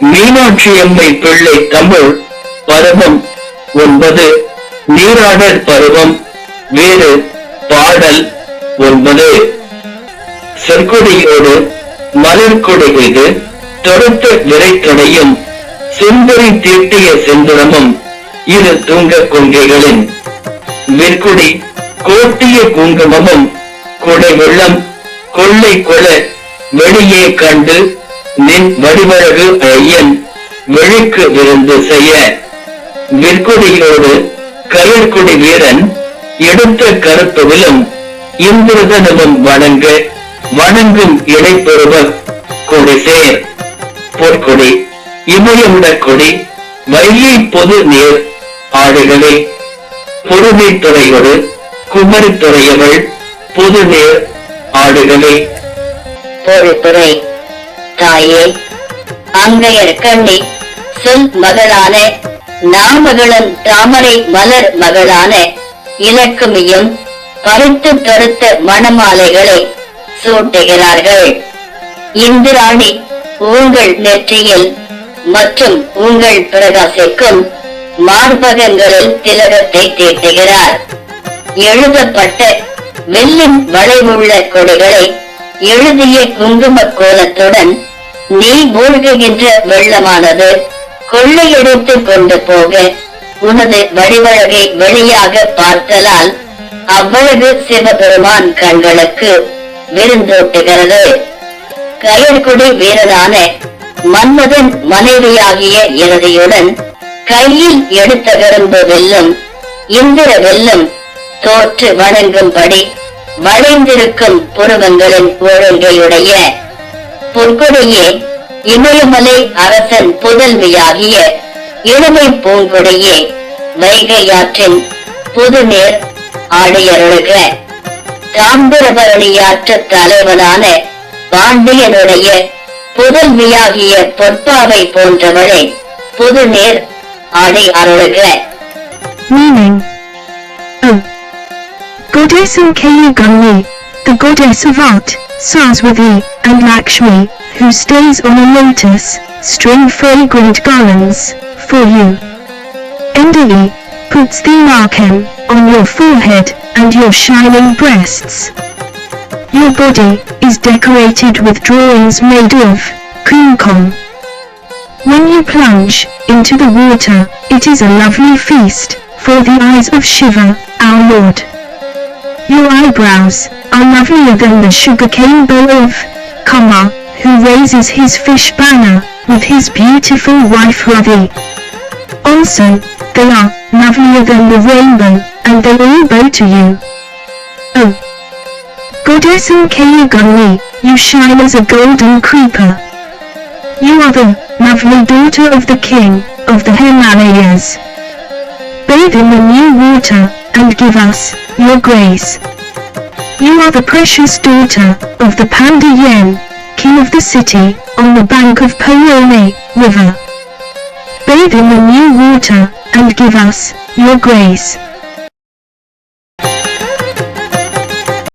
மீனாட்சி அம்மை பிள்ளை தமிழ் பருவம் ஒன்பது நீராடல் பருவம் வேறு பாடல் ஒன்பது. செற்கொடியோடு மலர் கொடிகைது தொடுத்த விரைத்தடையும் செம்பரி தீட்டிய செந்துரமும் இரு தூங்க கொங்கைகளின். வெற்குடி கோட்டிய குங்குமமும் கொடை வெள்ளம் கொள்ளை கொல வெளியே கண்டு நின் வடிவழகு ஐயன் விழுக்கு விருந்து செய்ய. விற்குடியோடு கயற்குடி வீரன் எடுத்த கருத்துவிலும் இந்திரதனமும் வணங்க வணங்கும் இடைப்பெறுவ கொடிசேர் பொற்கொடி இமயமுட கொடி வையை பொது நீர் ஆடுகளே. பொறுமை துறையோடு குமரி பொது நீர் ஆடுகளே. துறை தாயே அங்கையர் கண்ணி சொல் மகளான நாமகளும் தாமரை மலர் மகளான இலக்குமியும் பருத்து தொடுத்த மணமாலைகளை சூட்டுகிறார்கள். இந்திராணி உங்கள் நெற்றியில் மற்றும் உங்கள் பிரகாசிக்கும் மார்பகங்களில் திலகத்தை தீட்டுகிறார். எழுதப்பட்ட வெள்ளின் வளைவுள்ள கொடிகளை எழுதிய குங்கும கோலத்துடன் நீ மூழ்குகின்ற வெள்ளமானது கொள்ளையடித்து கொண்டு போக உனது வடிவழகை வெளியாக பார்த்தலால் அவ்வளவு சிவபெருமான் கண்களுக்கு விருந்தோட்டுகிறது. கயற்குடி வீரனான மன்மதன் மனைவியாகிய இறுதியுடன் கையில் எடுத்த விரும்பு வெல்லும் இந்திர வெல்லும் தோற்று வணங்கும்படி வளைந்திருக்கும் புருவங்களின் ஒழுங்கையுடைய பொற்கொடியே இமயமலை அரசன் புதல்வியாகிய இளமை பூங்கொடியே வைகையாற்றின் புதுநீர் ஆடியருளுக தாம்பரபரணியாற்று தலைவனான பாண்டியனுடைய புதல்வியாகிய பொற்பாவை போன்றவளை புதுநீர் ஆடை அருளுக Meaning. Goddess Kayu Gangmi, the goddess of art, Saraswati, and Lakshmi, who stays on a lotus, string fragrant garlands, for you. Endali, puts the markham, on your forehead, and your shining breasts. Your body, is decorated with drawings made of, kumkum. When you plunge into the water, it is a lovely feast for the eyes of Shiva, our Lord. Your eyebrows are lovelier than the sugarcane bow of Kama, who raises his fish banner with his beautiful wife Ravi. Also, they are lovelier than the rainbow, and they all bow to you. Oh, Goddess Kayagani, you shine as a golden creeper. You are the lovely daughter of the king of the Himalayas. Bathe in the new water and give us your grace. You are the precious daughter of the Panda Yen, king of the city, on the bank of Payone river. Bathe in the new water and give us your grace.